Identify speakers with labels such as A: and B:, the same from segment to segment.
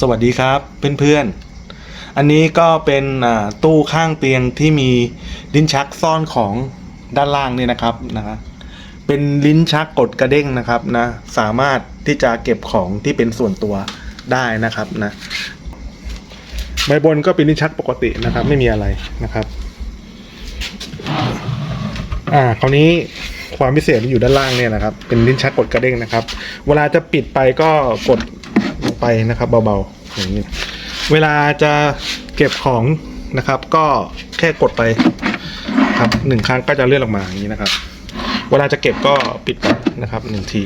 A: สวัสดีครับเพื่อนๆ อันนี้ก็เป็นตู้ข้างเตียงที่มีลิ้นชักซ่อนของด้านล่างนี่นะครับนะครับเป็นลิ้นชักกดกระเด้งนะครับนะสามารถที่จะเก็บของที่เป็นส่วนตัวได้นะครับนะใบบนก็เป็นลิ้นชักปกตินะครับ ไม่มีอะไรนะครับอ่าคราวนี้ความพิเศษที่อยู่ด้านล่างเนี่ยนะครับ เป็นลิ้นชักกดกระเด้งนะครับ เวลาจะปิดไปก็กด ไปนะครับเบาๆอย่างนี้เวลาจะเก็บของนะครับ ก็แค่กดไปครับหนึ่งครั้งก็จะเลื่อนออกมาอย่างนี้นะครับ เวลาจะเก็บก็ปิดนะครับหนึ่งที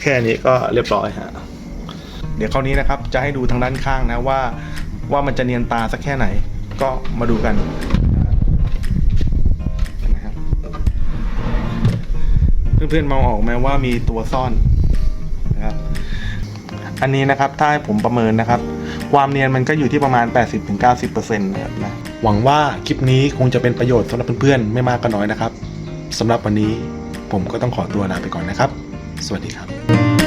A: แค่นี้ก็เรียบร้อยฮะเดี๋ยวคราวนี้นะครับจะให้ดูทางด้านข้างนะว่าว่ามันจะเนียนตาสักแค่ไหนก็มาดูกันนะครับเพื่อนๆมองออกไหมว่ามีตัวซ่อนนะครับ อันนี้นะครับถ้าให้ผมประเมินนะครับ ความเนียนมันก็อยู่ที่ประมาณ 80-90%นะครับนะหวังว่าคลิปนี้คงจะเป็นประโยชน์สำหรับเพื่อนๆ ไม่มากก็น้อยนะครับสำหรับวันนี้ผมก็ต้องขอตัวลาไปก่อนนะครับ สวัสดีครับ